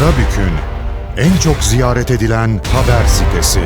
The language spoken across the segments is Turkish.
Karabük'ün en çok ziyaret edilen haber sitesi.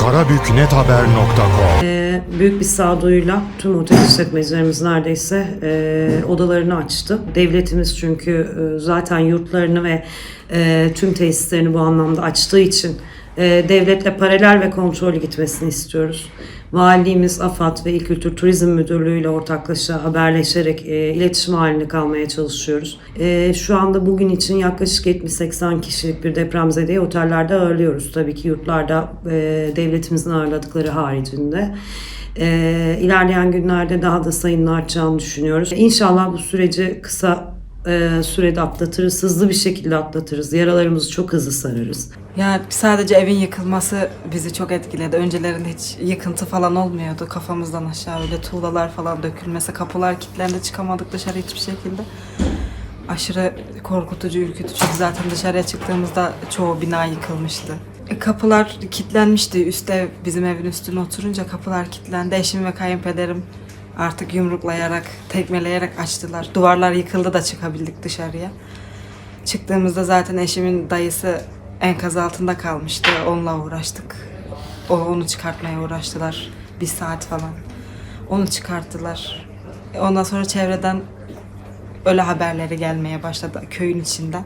karabüknethaber.com Ee, büyük bir sağduyuyla tüm otel işletmecilerimiz neredeyse e, odalarını açtı. Devletimiz çünkü e, zaten yurtlarını ve e, tüm tesislerini bu anlamda açtığı için e, devletle paralel ve kontrollü gitmesini istiyoruz. Valiliğimiz, AFAD ve İl Kültür Turizm Müdürlüğü ile ortaklaşa haberleşerek e, iletişim halinde kalmaya çalışıyoruz. E, şu anda bugün için yaklaşık 70-80 kişilik bir depremzedeyi otellerde ağırlıyoruz. Tabii ki yurtlarda e, devletimizin ağırladıkları haricinde. E, ilerleyen günlerde daha da sayının artacağını düşünüyoruz. İnşallah bu süreci kısa e, sürede atlatırız, hızlı bir şekilde atlatırız. Yaralarımızı çok hızlı sararız. Ya sadece evin yıkılması bizi çok etkiledi. Öncelerinde hiç yıkıntı falan olmuyordu. Kafamızdan aşağı öyle tuğlalar falan dökülmesi, kapılar kilitlendi çıkamadık dışarı hiçbir şekilde. Aşırı korkutucu, ürkütücü. Zaten dışarıya çıktığımızda çoğu bina yıkılmıştı. E, Kapılar kilitlenmişti. Üst ev, bizim evin üstüne oturunca kapılar kilitlendi. Eşim ve kayınpederim artık yumruklayarak, tekmeleyerek açtılar. Duvarlar yıkıldı da çıkabildik dışarıya. Çıktığımızda zaten eşimin dayısı enkaz altında kalmıştı. Onunla uğraştık. O, onu çıkartmaya uğraştılar. Bir saat falan. Onu çıkarttılar. Ondan sonra çevreden öyle haberleri gelmeye başladı köyün içinden.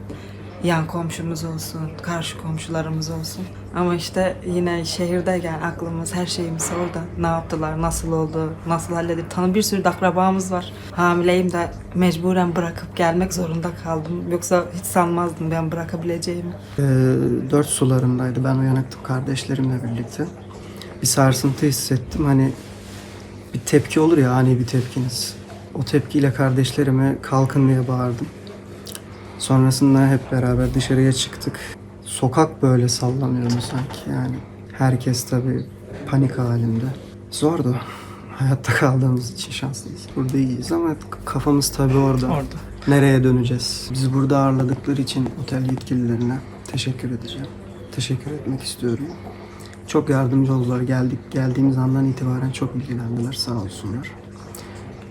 Yan komşumuz olsun, karşı komşularımız olsun. Ama işte yine şehirde yani aklımız, her şeyimiz orada. Ne yaptılar, nasıl oldu, nasıl halledildi. Tanı bir sürü de akrabamız var. Hamileyim de mecburen bırakıp gelmek zorunda kaldım. Yoksa hiç sanmazdım ben bırakabileceğimi. Ee, dört sularındaydı. Ben uyanıktım kardeşlerimle birlikte. Bir sarsıntı hissettim. Hani bir tepki olur ya ani bir tepkiniz. O tepkiyle kardeşlerime kalkın diye bağırdım. Sonrasında hep beraber dışarıya çıktık. Sokak böyle sallanıyordu sanki yani. Herkes tabii panik halinde. Zordu. Hayatta kaldığımız için şanslıyız. Burada iyiyiz ama kafamız tabii orada. Orada. Nereye döneceğiz? Bizi burada ağırladıkları için otel yetkililerine teşekkür edeceğim. Teşekkür etmek istiyorum. Çok yardımcı oldular. Geldik geldiğimiz andan itibaren çok bilgilendiler. Sağ olsunlar.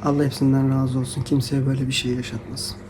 Allah hepsinden razı olsun. Kimseye böyle bir şey yaşatmasın.